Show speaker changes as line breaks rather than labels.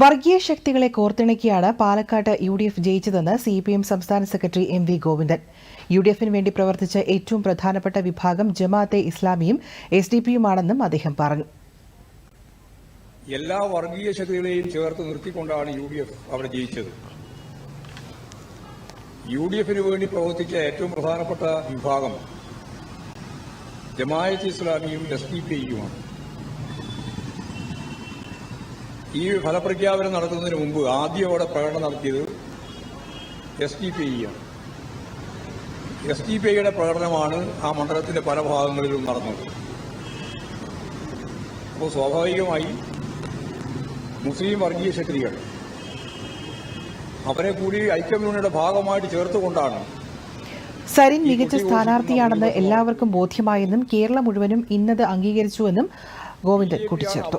വർഗീയ ശക്തികളെ കോർത്തിണക്കിയാണ് പാലക്കാട്ട് യു ഡി എഫ് ജയിച്ചതെന്ന് സി പി എം സംസ്ഥാന secretary M V Govindan. U D എഫിന് വേണ്ടി പ്രവർത്തിച്ച ഏറ്റവും പ്രധാനപ്പെട്ട വിഭാഗം ജമാഅത്തെ ഇസ്ലാമിയും എസ് ഡി പിയുമാണെന്നും അദ്ദേഹം പറഞ്ഞു.
എല്ലാ വർഗീയ ശക്തികളെയും ചേർത്ത് നിർത്തിക്കൊണ്ടാണ് യു ഡി എഫ് അവിടെ ജയിച്ചത്. യു ഡി എഫിന് വേണ്ടി പ്രവർത്തിച്ച ഏറ്റവും പ്രധാനപ്പെട്ട വിഭാഗം ജമായത്ത് ഇസ്ലാമിയും എസ് ഡി പി ഈ ഫലപ്രഖ്യാപനം നടത്തുന്നതിന് മുമ്പ് ആദ്യം അവിടെ പ്രകടനം നടത്തിയത് എസ് ഡി പി ആണ്. എസ് ഡി പി ഐയുടെ പ്രകടനമാണ് ആ മണ്ഡലത്തിന്റെ പല ഭാഗങ്ങളിലും നടന്നത്. അപ്പോൾ സ്വാഭാവികമായി മുസ്ലിം വർഗീയ ശക്തികൾ അവരെ കൂടി ഐക്യമ്യൂണിയുടെ ഭാഗമായിട്ട് ചേർത്തുകൊണ്ടാണ്
സരിൻ മികച്ച സ്ഥാനാർത്ഥിയാണെന്ന് എല്ലാവർക്കും ബോധ്യമായെന്നും കേരളം മുഴുവനും ഇന്നത് അംഗീകരിച്ചുവെന്നും ഗോവിന്ദൻ കൂട്ടിച്ചേർത്തു.